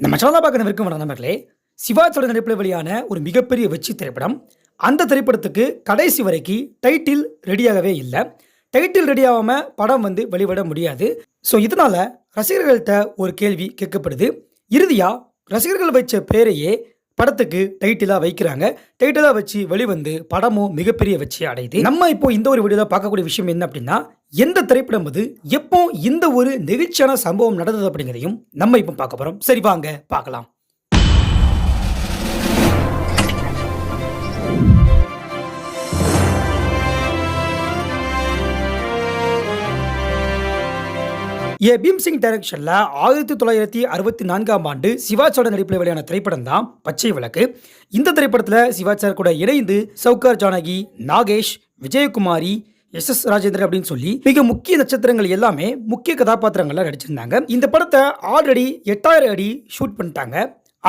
நம்ம சேனலாக பார்க்கணும் விருக்கம் நண்பர்களே. சிவா சிவாஜோட நடிப்பில் வெளியான ஒரு மிகப்பெரிய வெற்றி திரைப்படம். அந்த திரைப்படத்துக்கு கடைசி வரைக்கும் டைட்டில் ரெடியாகவே இல்லை. டைட்டில் ரெடியாகாமல் படம் வந்து வெளிவிட முடியாது. ஸோ இதனால் ரசிகர்கள்ட்ட ஒரு கேள்வி கேட்கப்படுது. இறுதியாக ரசிகர்கள் வச்ச பேரையே படத்துக்கு டைட்டிலாக வைக்கிறாங்க. டைட்டிலாக வச்சு வெளிவந்து படமும் மிகப்பெரிய வெற்றி அடையுது. நம்ம இப்போ இந்த ஒரு வீடியோவில் பார்க்கக்கூடிய விஷயம் என்ன அப்படின்னா எந்த திரைப்படம் அது? எப்போ இந்த ஒரு நெகிழ்ச்சியான சம்பவம் நடந்தது அப்படிங்கிறதையும் நம்ம இப்போ பார்க்க போகிறோம் சரி வாங்க பார்க்கலாம். ஏ. பீம் சிங் டைரக்ஷனில் ஆயிரத்தி தொள்ளாயிரத்தி அறுபத்தி நான்காம் ஆண்டு சிவாச்சோட நடிப்பில் வெளியான திரைப்படம் தான் பச்சை விளக்கு. இந்த திரைப்படத்தில் சிவாச்சார் கூட இணைந்து சவுகார் ஜானகி நாகேஷ் விஜயகுமாரி எஸ் எஸ் ராஜேந்திரன் அப்படின்னு சொல்லி மிக முக்கிய நட்சத்திரங்கள் எல்லாமே முக்கிய கதாபாத்திரங்கள்ல நடிச்சிருந்தாங்க. இந்த படத்தை ஆல்ரெடி எட்டாயிரம் அடி ஷூட் பண்ணிட்டாங்க.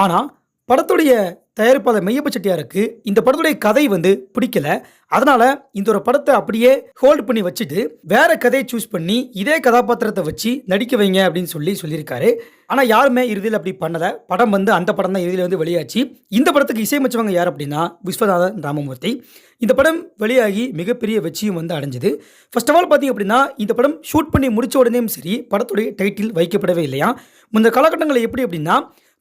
ஆனால் படத்துடைய தயாரிப்பாளர் மெய்யப்ப செட்டியாருக்கு இந்த படத்துடைய கதை வந்து பிடிக்கல. அதனால இந்த ஒரு படத்தை அப்படியே ஹோல்ட் பண்ணி வச்சுட்டு வேற கதையை சூஸ் பண்ணி இதே கதாபாத்திரத்தை வச்சு நடிக்க வைங்க அப்படின்னு சொல்லி சொல்லியிருக்காரு. ஆனால் யாருமே இறுதியில் அப்படி பண்ணலை. படம் வந்து அந்த படம் தான் இறுதியில் வந்து வெளியாச்சு. இந்த படத்துக்கு இசையமைச்சவங்க யார் அப்படின்னா விஸ்வநாதன் ராமமூர்த்தி. இந்த படம் வெளியாகி மிகப்பெரிய வெற்றியும் வந்து அடைஞ்சது. ஃபர்ஸ்ட் ஆஃப் ஆல் பார்த்தீங்க அப்படின்னா இந்த படம் ஷூட் பண்ணி முடிச்ச உடனேயும் சரி படத்துடைய டைட்டில் வைக்கப்படவே இல்லையா? முந்த காலகட்டங்களில் எப்படி அப்படின்னா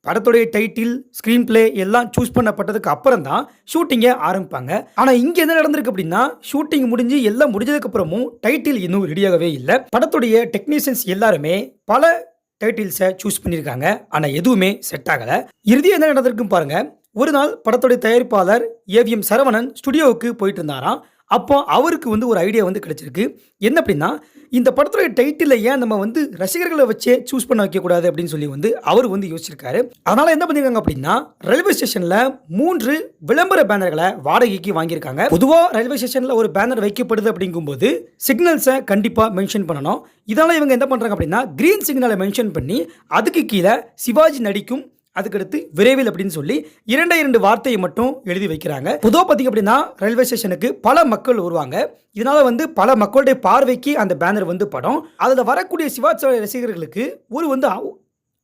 படத்துடைய டைட்டில் ஸ்க்ரீன் பிளே எல்லாம் சூஸ் பண்ணப்பட்டதுக்கு அப்புறம் தான் ஷூட்டிங்கை ஆரம்பிப்பாங்க. ஆனால் இங்கே என்ன நடந்திருக்கு அப்படின்னா ஷூட்டிங் முடிஞ்சு எல்லாம் முடிஞ்சதுக்கு அப்புறமும் டைட்டில் இன்னும் ரெடியாகவே இல்லை. படத்துடைய டெக்னீஷியன்ஸ் எல்லாருமே பல டைட்டில்ஸை சூஸ் பண்ணியிருக்காங்க ஆனால் எதுவுமே செட் ஆகலை. இறுதியாக என்ன நடந்திருக்குன்னு பாருங்கள் ஒரு நாள் படத்துடைய தயாரிப்பாளர் ஏவிஎம் சரவணன் ஸ்டுடியோவுக்கு போயிட்டு இருந்தாராம். அப்போ அவருக்கு வந்து ஒரு ஐடியா வந்து கிடச்சிருக்கு. என்ன அப்படின்னா இந்த படத்துடைய டைட்டில் ஏன் நம்ம வந்து ரசிகர்களை வச்சே சூஸ் பண்ண வைக்கக்கூடாது அப்படின்னு சொல்லி வந்து அவர் வந்து யோசிச்சிருக்காரு. அதனால் என்ன பண்ணிருக்காங்க அப்படின்னா ரயில்வே ஸ்டேஷனில் மூன்று விளம்பர பேனர்களை வாடகைக்கு வாங்கியிருக்காங்க. பொதுவாக ரயில்வே ஸ்டேஷனில் ஒரு பேனர் வைக்கப்படுது அப்படிங்கும்போது சிக்னல்ஸை கண்டிப்பாக மென்ஷன் பண்ணணும். இதனால் இவங்க என்ன பண்ணுறாங்க அப்படின்னா கிரீன் சிக்னலை மென்ஷன் பண்ணி அதுக்கு கீழே சிவாஜி நடிக்கும் அதுக்கடுத்து விரைவில் அப்படின்னு சொல்லி இரண்டே இரண்டு வார்த்தையை மட்டும் எழுதி வைக்கிறாங்க. புதோ பார்த்தீங்க அப்படின்னா ரயில்வே ஸ்டேஷனுக்கு பல மக்கள் வருவாங்க. இதனால வந்து பல மக்களுடைய பார்வைக்கு அந்த பேனர் வந்து படம். அதில் வரக்கூடிய சிவாச்சாரிய ரசிகர்களுக்கு ஒரு வந்து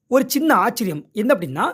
ஒரு சின்ன ஆச்சரியம். என்ன அப்படின்னா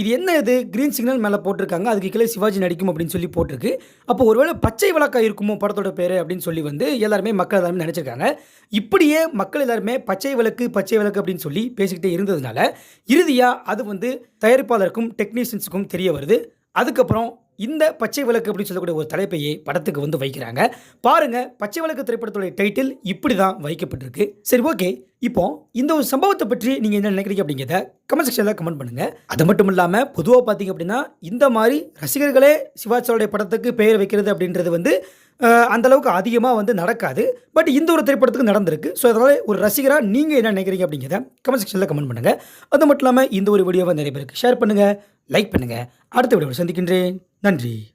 இது என்ன இது? க்ரீன் சிக்னல் மேலே போட்டிருக்காங்க. அதுக்கு கீழே சிவாஜி நடிக்கும் அப்படின்னு சொல்லி போட்டிருக்கு. அப்போ ஒருவேளை பச்சை விளக்கா இருக்குமோ படத்தோட பேர் அப்படின்னு சொல்லி வந்து எல்லாருமே மக்கள் எல்லாருமே நினச்சிருக்காங்க. இப்படியே மக்கள் எல்லாருமே பச்சை விளக்கு பச்சை விளக்கு அப்படின்னு சொல்லி பேசிக்கிட்டே இருந்ததுனால இறுதியாக அது வந்து தயாரிப்பாளருக்கும் டெக்னீஷியன்ஸுக்கும் தெரிய வருது. அதுக்கப்புறம் இந்த பச்சை விளக்கு அப்படின்னு சொல்லக்கூடிய ஒரு தலைப்பையே படத்துக்கு வந்து வைக்கிறாங்க. பாருங்க பச்சை விளக்கு திரைப்படத்துடைய டைட்டில் இப்படி தான் வைக்கப்பட்டிருக்கு. சரி ஓகே. இப்போ இந்த ஒரு சம்பவத்தை பற்றி நீங்கள் என்ன நினைக்கிறீங்க அப்படிங்கிறத கமெண்ட் செக்ஷனில் கமெண்ட் பண்ணுங்க. அது மட்டும் இல்லாமல் பொதுவாக பார்த்தீங்க அப்படின்னா இந்த மாதிரி ரசிகர்களே சிவாச்சாரோடைய படத்துக்கு பெயர் வைக்கிறது அப்படின்றது வந்து அந்த அளவுக்கு அதிகமாக வந்து நடக்காது. பட் இந்த ஒரு திரைப்படத்துக்கு நடந்திருக்கு. ஸோ அதனால் ஒரு ரசிகராக நீங்கள் என்ன நினைக்கிறீங்க அப்படிங்கிறத கமெண்ட் செக்ஷனில் கமெண்ட் பண்ணுங்கள் அது மட்டும் இல்லாமல் இந்த ஒரு வீடியோவை நிறைய பேருக்கு ஷேர் பண்ணுங்கள் லைக் பண்ணுங்கள் அடுத்த வீடியோவில் சந்திக்கின்றேன். நன்றி.